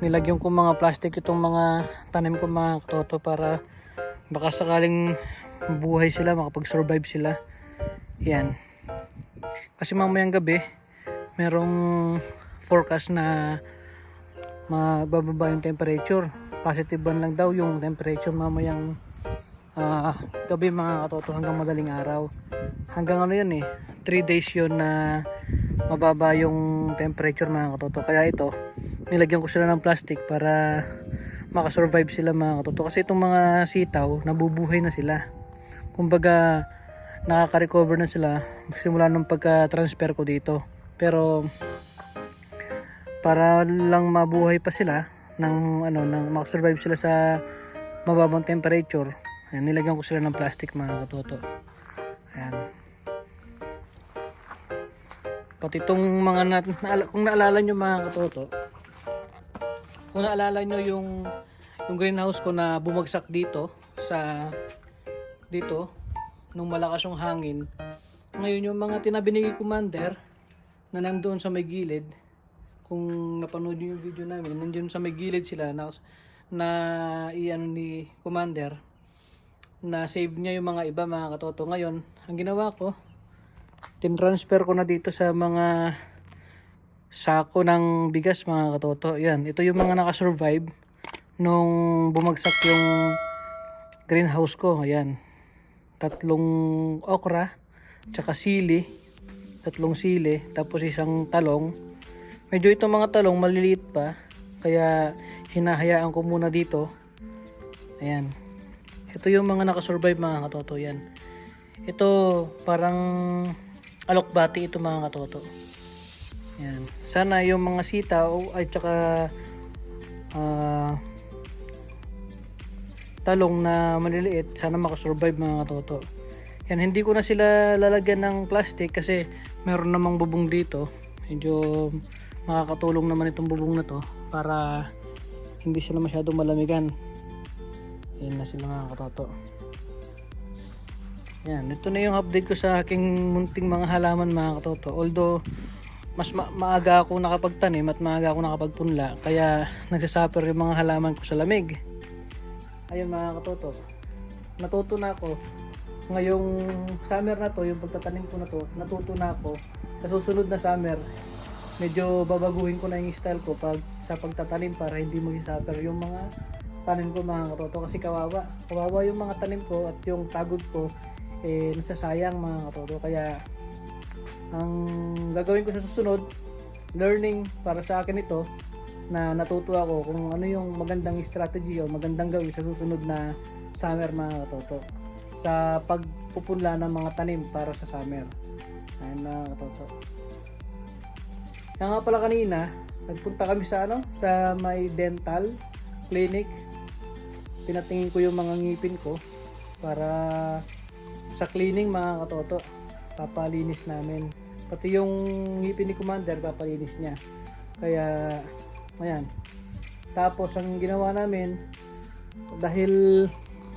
nilagyan ko mga plastic itong mga tanim ko mga katoto para baka sakaling buhay sila, makapag-survive sila. Yan. Kasi mamayang gabi, merong forecast na magbababa yung temperature. Positive ban lang daw yung temperature mamayang ah, gabi mga katoto hanggang madaling araw. Hanggang ano yun eh, 3 days yun na mababa yung temperature mga katoto. Kaya ito, nilagyan ko sila ng plastic para makasurvive sila mga katoto. Kasi itong mga sitaw, nabubuhay na sila. Kumbaga, nakaka-recover na sila simula nung pagka-transfer ko dito. Pero, para lang mabuhay pa sila ng ano nang makasurvive sila sa mababang temperature ayan, nilagyan ko sila ng plastic mga katoto pati itong mga na, naala, kung naalala nyo mga katoto kung naalala nyo yung yung greenhouse ko na bumagsak dito sa dito nung malakas yung hangin ngayon yung mga tinabi ni commander na nandoon sa may gilid kung napanood niyo yung video namin nandiyan sa may gilid sila na, na iyan ni commander na save niya yung mga iba mga katoto. Ngayon ang ginawa ko tinransfer ko na dito sa mga sako ng bigas mga katoto. Yan ito yung mga nakasurvive nung bumagsak yung greenhouse ko. Ayan tatlong okra tsaka sili tatlong sili tapos isang talong. Medyo itong mga talong maliliit pa kaya hinahayaan ko muna dito. Ayan ito yung mga nakasurvive mga katoto. Yan ito parang alokbati ito mga katoto. Yan. Sana yung mga sitaw ay tsaka ah, talong na maliliit sana makasurvive mga katoto. Yan hindi ko na sila lalagyan ng plastic kasi meron namang bubong dito. Medyo makakatulong naman itong bubong na to para hindi sila masyadong malamigan. Yan na sila mga katoto yan ito na yung update ko sa aking munting mga halaman mga katoto. Although mas ma- maaga ako nakapagtanim at maaga ako nakapagpunla kaya nagsasuffer yung mga halaman ko sa lamig. Ayun mga katoto. Natuto na ako. Ngayong summer na to yung pagtatanim ko na to natuto na ako. Sa susunod na summer medyo babaguhin ko na yung style ko pag sa pagtatanim para hindi mag-suffer yung mga tanim ko mga katoto. Kasi kawawa. Kawawa yung mga tanim ko at yung pagod ko eh nasasayang mga katoto kaya ang gagawin ko sa susunod learning para sa akin ito na natuto ako kung ano yung magandang strategy o magandang gawin sa susunod na summer mga katoto sa pagpupunla ng mga tanim para sa summer. Ayun mga katoto kaya nga pala kanina nagpunta kami sa ano sa may dental clinic. Pinatingin ko yung mga ngipin ko para sa cleaning mga katoto papalinis namin. Pati yung ngipin ni commander papalinis niya. Kaya ayan. Tapos ang ginawa namin dahil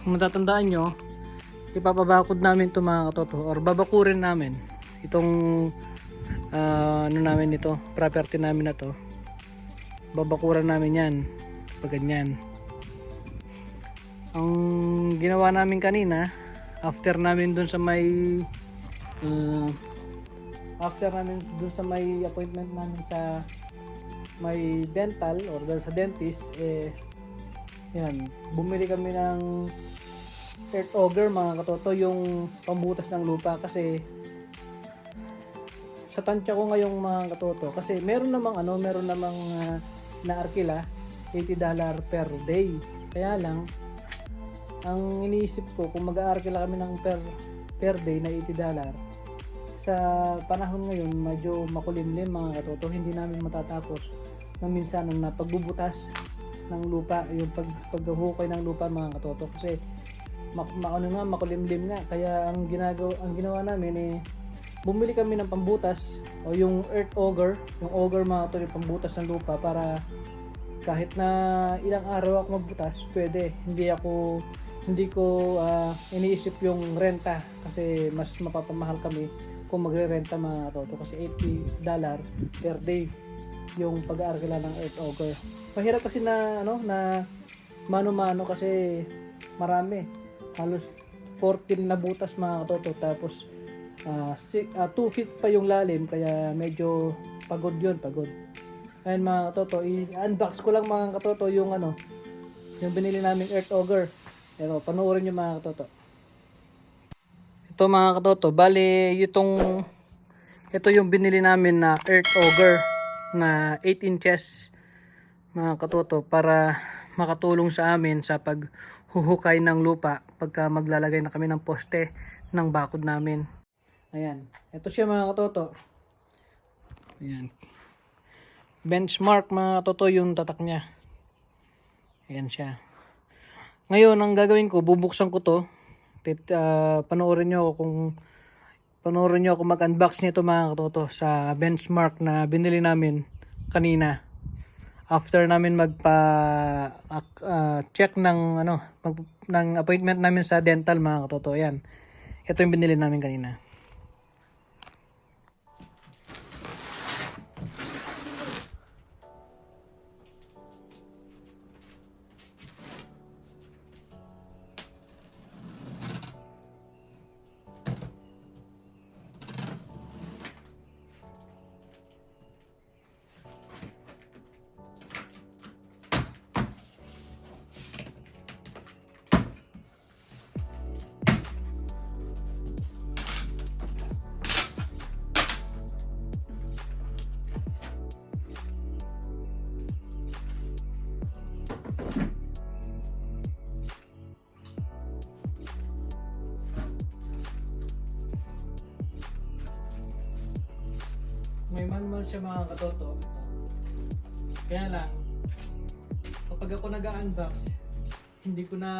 kung natatandaan nyo ipapabakod namin ito mga katoto or babakurin namin itong ah, ano namin ito property namin na to. Babakuran namin yan pag ganyan. Ang ginawa namin kanina after namin dun sa may uh, after namin dun sa may appointment namin sa may dental or sa dentist eh yan bumili kami ng earth auger mga katoto yung pambutas ng lupa. Kasi sa tansya ko ngayong mga katoto kasi meron namang ano meron namang uh, na arkila 80 dollar per day. Kaya lang ang iniisip ko kung mag-aarkila kami ng per per day na 80 dollar sa panahon ngayon medyo makulimlim mga katoto hindi namin matatapos ng minsan na pagbubutas ng lupa yung pag paghuhukay ng lupa mga katoto. Kasi mak maano nga makulimlim nga. Kaya ang ginagawa ang ginawa namin eh bumili kami ng pambutas o yung earth auger yung auger mga katoto yung pambutas ng lupa para kahit na ilang araw ako magbutas pwede. Hindi ako hindi ko ah, iniisip yung renta kasi mas mapapamahal kami kung magre-renta mga toto kasi 80 dollar per day yung pag-aargala ng earth auger. Mahirap kasi na ano na mano-mano kasi marami. Halos 14 na butas mga katoto tapos 2 feet pa yung lalim kaya medyo pagod yun, pagod. Ayun mga katoto, i-unbox ko lang mga katoto yung ano, yung binili naming earth auger. Pero panoorin nyo mga katoto. Ito mga katoto, bali itong ito yung binili namin na earth auger na 8 inches mga katoto para makatulong sa amin sa paghuhukay ng lupa pagka maglalagay na kami ng poste ng bakod namin. Ayan. Ito siya mga katoto. Ayan. Benchmark mga katoto yung tatak niya. Ayan siya. Ngayon, ang gagawin ko, bubuksan ko to. Tit, ah, panoorin nyo ako kung panoorin nyo ako mag-unbox nito mga katoto sa benchmark na binili namin kanina. After namin magpa ah, check ng ano mag, ng appointment namin sa dental mga katoto. Ayan. Ito yung binili namin kanina. Manual siya mga katoto. Kaya lang, kapag ako nag-unbox, hindi ko na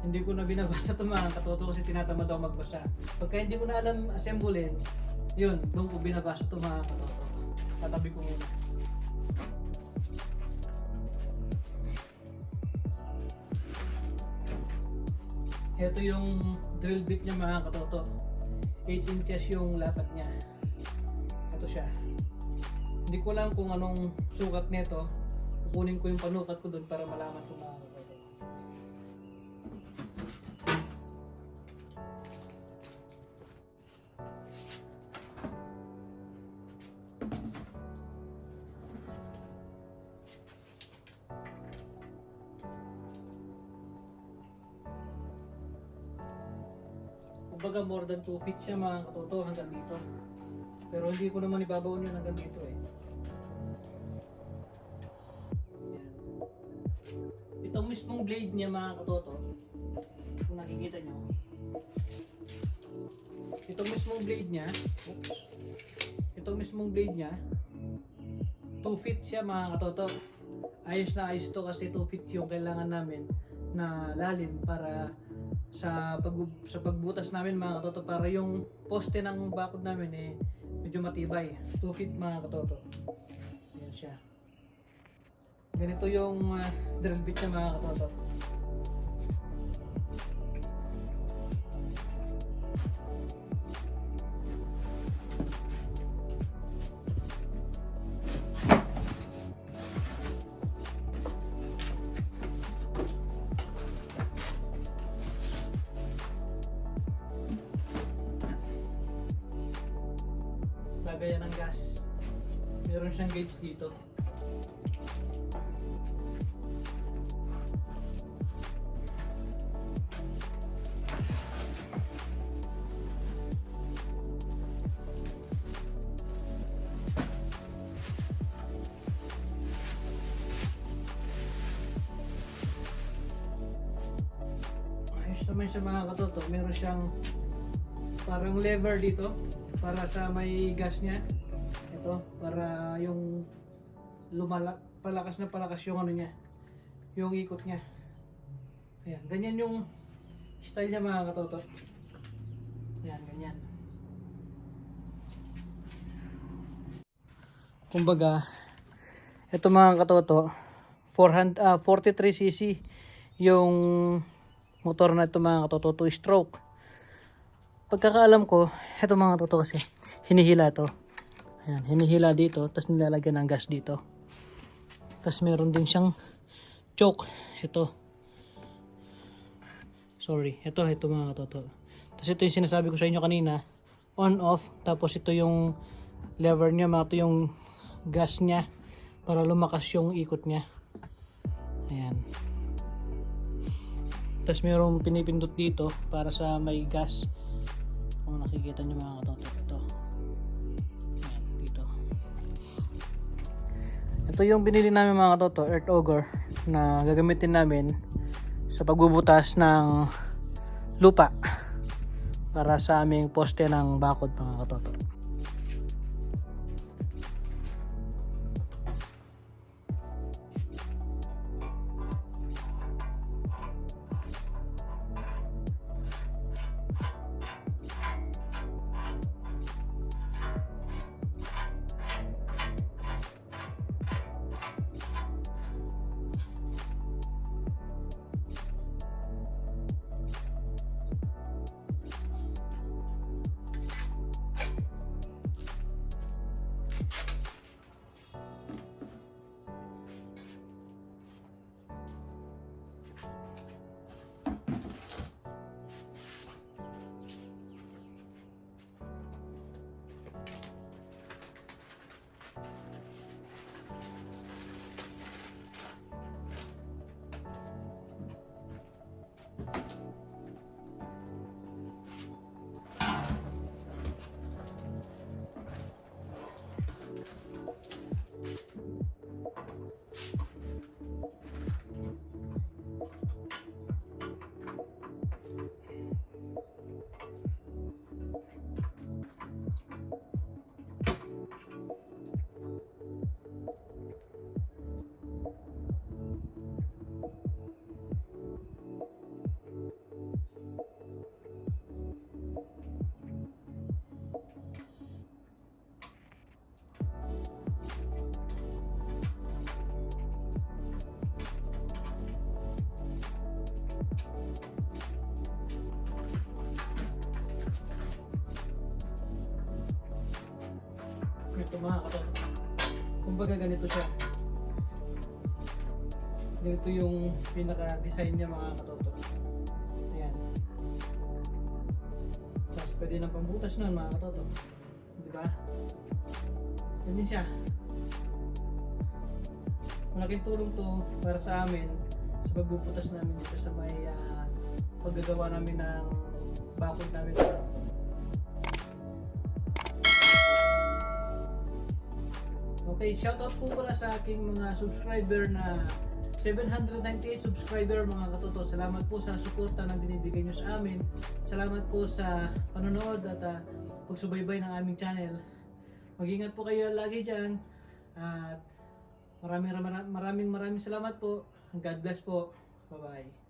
hindi ko na binabasa ito mga katoto kasi tinatamad ako magbasa. Pagka hindi ko na alam assemblein, yun, doon ko binabasa ito mga katoto. Tatabi ko muna. Ito yung drill bit niya mga katoto. 8 inches yung lapat niya. Ito siya. Hindi ko alam kung anong sukat nito. Kukunin ko yung panukat ko doon para malaman mga katoto. Kumbaga more than 2 feet siya mga katoto hanggang dito. Pero hindi ko naman ibabaw yun hanggang dito eh. Yan. Itong mismong blade niya mga katoto, kung nakikita nyo, itong mismong blade niya, oops, itong mismong blade niya, 2 feet siya mga katoto. Ayos na ayos to kasi 2 feet yung kailangan namin na lalim para sa pag sa pagbutas namin mga katoto para yung poste ng bakod namin eh medyo matibay. 2 feet mga katoto. Yan siya. Ganito yung uh, drill bit niya mga katoto lagayan ng gas. Meron siyang gauge dito. Naman siya mga katoto. Meron siyang parang lever dito para sa may gas niya. Ito para yung lumala palakas na palakas yung ano niya yung ikot niya. Ayan ganyan yung style niya mga katoto. Ayan ganyan. Kumbaga ito mga katoto 400 ah, 43cc yung motor na ito mga katoto 2 stroke pagkakaalam ko, eto mga toto kasi, hinihila to. Ayan, hinihila dito, tapos nilalagyan ng gas dito. Tapos meron din siyang choke. Ito. Sorry, ito, ito mga katoto. Tapos ito yung sinasabi ko sa inyo kanina, on off. Tapos ito yung lever niya, mga ito yung gas niya para lumakas yung ikot niya. Ayan. Tapos mayroong pinipindot dito para sa may gas. Kung nakikita nyo mga katoto, ito. Ayan, dito. Ito yung binili namin mga katoto, Earth Auger, na gagamitin namin sa pagbubutas ng lupa para sa aming poste ng bakod mga katoto. Ito mga. Kumbaga ganito siya. Ganito yung pinaka-design niya mga katoto. Ayan. Tapos pwede nang pambutas nun mga katoto. Di ba? Ganyan siya. Malaking tulong to para sa amin sa pagbubutas namin dito sa may ah, paggagawa namin ng bakod namin. Okay, shoutout po pala sa aking mga subscriber na 798 subscriber mga katoto. Salamat po sa suporta na binibigay nyo sa amin. Salamat po sa panonood at uh, pagsubaybay ng aming channel. Mag-ingat po kayo lagi dyan. At maraming maraming maraming salamat po. God bless po. Bye-bye.